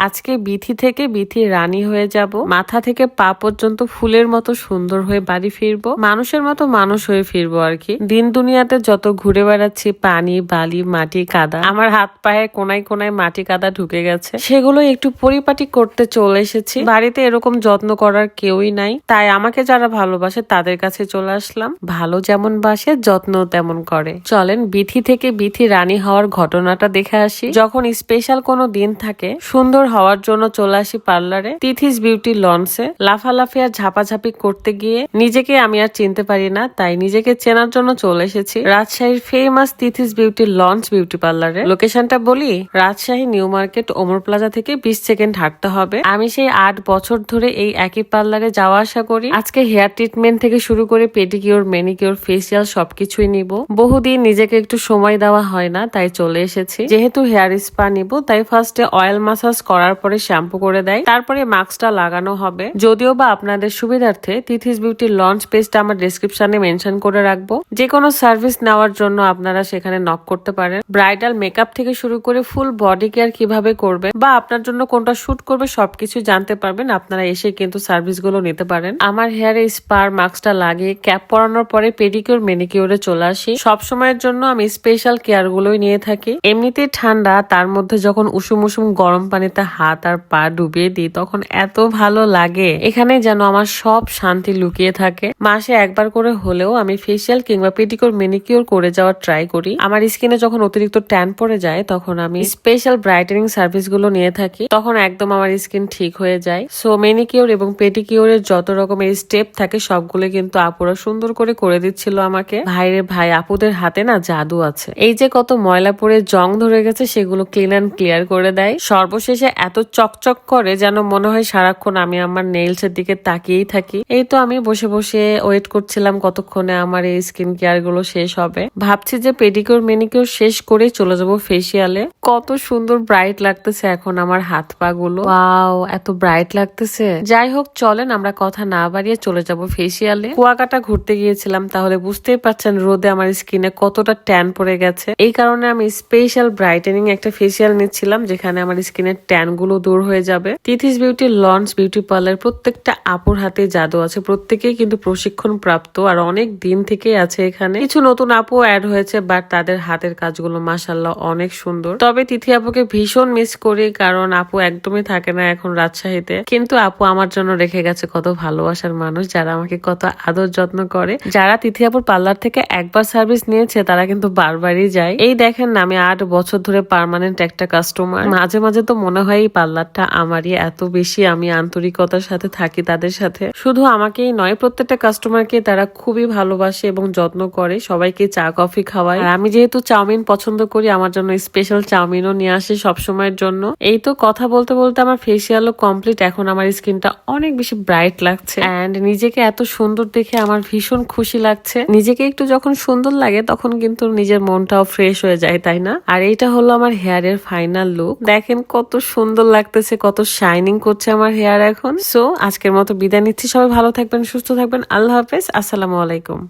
আজকে বিথি থেকে বিথি রানী হয়ে যাব। মাথা থেকে পা পর্যন্ত ফুলের মতো সুন্দর হয়ে বাড়ি ফিরবো। মানুষের মতো মানুষ হয়ে ফিরবো আর কি। দিন দুনিয়াতে যত ঘুরে বেড়াচ্ছি, পানি, বালি, মাটি, কাদা, আমার হাত পায়ে কোনায় কোনায় মাটি, কাদা ঢুকে গেছে। সেগুলো একটু পরিপাটি করতে চলে এসেছি। বাড়িতে এরকম যত্ন করার কেউই নাই। তাই আমাকে যারা ভালোবাসে তাদের কাছে চলে আসলাম। ভালো যেমন বাসে যত্ন তেমন করে। চলেন বিথি থেকে বিথি রানী হওয়ার ঘটনাটা দেখে আসি। যখন স্পেশাল কোনো দিন থাকে, সুন্দর হওয়ার জন্য চলে আসি পার্লারে। তিথিস বিউটি লঞ্চে। লাফালাফি আর ঝাপাঝাপি করতে গিয়ে নিজেকে আমি আর চিনতে পারি না, তাই নিজেকে চেনার জন্য চলে এসেছি রাজশাহীর famous Tithi's beauty lounge beauty পার্লারে। লোকেশনটা বলি, Rajshahi, new market, Omar plaza থেকে বিশ সেকেন্ড হাঁটতে হবে। আমি সেই আট বছর ধরে এই একই পার্লারে যাওয়া আসা করি। আজকে হেয়ার ট্রিটমেন্ট থেকে শুরু করে পেডিকিওর মেনিকিওর ফেসিয়াল সবকিছুই নিব। বহুদিন নিজেকে একটু সময় দেওয়া হয় না, তাই চলে এসেছি। যেহেতু হেয়ার স্পা নিব, তাই ফার্স্টে অয়েল মাসাজ করার পরে শ্যাম্পু করে দেয়। তারপরে মাস্কটা লাগানো হবে। যদিও বা আপনাদের সুবিধার্থে তিথিস বিউটি লঞ্চ পেজটা আমার ডিসক্রিপশনে মেনশন করে রাখব। যে কোনো সার্ভিস নেওয়ার জন্য আপনারা সেখানে নক করতে পারেন। ব্রাইডাল মেকআপ থেকে শুরু করে ফুল বডি কেয়ার কীভাবে করবে বা আপনার জন্য কোনটা শুট করবে সবকিছু জানতে পারবেন। আপনারা এসে কিন্তু সার্ভিসগুলো নিতে পারেন। আমার হেয়ারে স্পার মাস্কটা লাগিয়ে ক্যাপ পরানোর পরে পেডিকিউর মেনিকিউরে চলে আসি। সব সময়ের জন্য আমি স্পেশাল কেয়ার গুলোই নিয়ে থাকি। এমনিতেই ঠান্ডা, তার মধ্যে যখন উষুম উষুম গরম পানিতে হাত আর পা ডুবিয়ে দিই, তখন এত ভালো লাগে। এখানে যেন আমার সব শান্তি লুকিয়ে থাকে। মাসে একবার করে হলেও আমি ফেসিয়াল কিংবা পেডিকিউর মেনিকিউর করে যাওয়ার ট্রাই করি। আমার স্কিনে যখন অতিরিক্ত ট্যান পড়ে যায়, তখন আমি স্পেশাল ব্রাইটেনিং সার্ভিসগুলো নিয়ে থাকি। তখন একদম আমার স্কিন ঠিক হয়ে যায়। সো মেনিকিউর এবং পেডিকিউরের যত রকমের স্টেপ থাকে, সবগুলো কিন্তু আপুরা সুন্দর করে করে দিচ্ছিল আমাকে। ভাইরে ভাই, আপুদের হাতে না জাদু আছে। এই যে কত ময়লা পরে জং ধরে গেছে, সেগুলো ক্লিন অ্যান্ড ক্লিয়ার করে দেয়। সর্বশেষে এত চকচক করে যেন মনে হয় সারাক্ষণ আমি আমার নেইলস এর দিকে তাকিয়েই থাকি। এই তো আমি বসে বসে ওয়েট করছিলাম কতক্ষণে আমার এই স্কিন কেয়ারগুলো শেষ হবে। ভাবছি যে পেডিকিউর মেনিকিউর শেষ করে চলে যাব ফেসিয়ালে কত সুন্দর ব্রাইট লাগতেছে এখন আমার হাত পা গুলো। ওয়াও এত ব্রাইট লাগতেছে। যাই হোক, চলেন আমরা কথা না বাড়িয়ে চলে যাব ফেসিয়ালে কুয়াকাটা ঘুরতে গিয়েছিলাম, তাহলে বুঝতেই পারছেন রোদে আমার স্কিনে কতটা ট্যান পড়ে গেছে। এই কারণে আমি স্পেশাল ব্রাইটেনিং একটা ফেসিয়াল নিচ্ছিলাম, যেখানে আমার স্কিনের ট্যান গুলো দূর হয়ে যাবে। Tithi's beauty lounge beauty parlour প্রত্যেকটা আপুর হাতে জাদু আছে। প্রত্যেকেই কিন্তু প্রশিক্ষণ প্রাপ্ত আর অনেক দিন থেকেই আছে এখানে। কিছু নতুন আপু অ্যাড হয়েছে বাট তাদের হাতের কাজগুলো মাসাল্লাহ অনেক সুন্দর। তবে তিথি আপুকে ভীষণ মিস করি, কারণ আপু একদমই থাকে না এখন রাজশাহীতে। কিন্তু আপু আমার জন্য রেখে গেছে কত ভালোবাসার মানুষ, যারা আমাকে কত আদর যত্ন করে। যারা তিথি আপুর পার্লার থেকে একবার সার্ভিস নিয়েছে, তারা কিন্তু বারবারই যায়। এই দেখেন, আমি আট বছর ধরে পার্মানেন্ট একটা কাস্টমার মাঝে মাঝে তো মনে হয় এই পার্লারটা আমারই, এত বেশি আমি আন্তরিকতার সাথে থাকি তাদের সাথে। শুধু আমাকেই নয়, প্রত্যেকটা কাস্টমারকে তারা খুবই ভালোবাসে এবং যত্ন করে, সবাইকে চা, কফি খাওয়ায়। আর আমি যেহেতু চাউমিন পছন্দ করি, আমার জন্য স্পেশাল চাউমিনও নিয়ে আসে সবসময়ের জন্য। এই তো কথা বলতে বলতে আমার ফেসিয়ালও কমপ্লিট এখন আমার স্কিনটা অনেক বেশি ব্রাইট লাগছে। অ্যান্ড নিজেকে এত সুন্দর দেখে আমার ভীষণ খুশি লাগছে। নিজেকে একটু যখন সুন্দর লাগে, তখন কিন্তু নিজের মনটাও ফ্রেশ হয়ে যায়, তাই না? আর এইটা হলো আমার হেয়ারের ফাইনাল লুক দেখেন কত সুন্দর লাগতেছে, কত শাইনিং করছে আমার হেয়ার এখন। সো আজকের মতো বিদায় নিচ্ছি। সবাই ভালো থাকবেন, সুস্থ থাকবেন। আল্লাহ হাফেজ। আসসালামু আলাইকুম।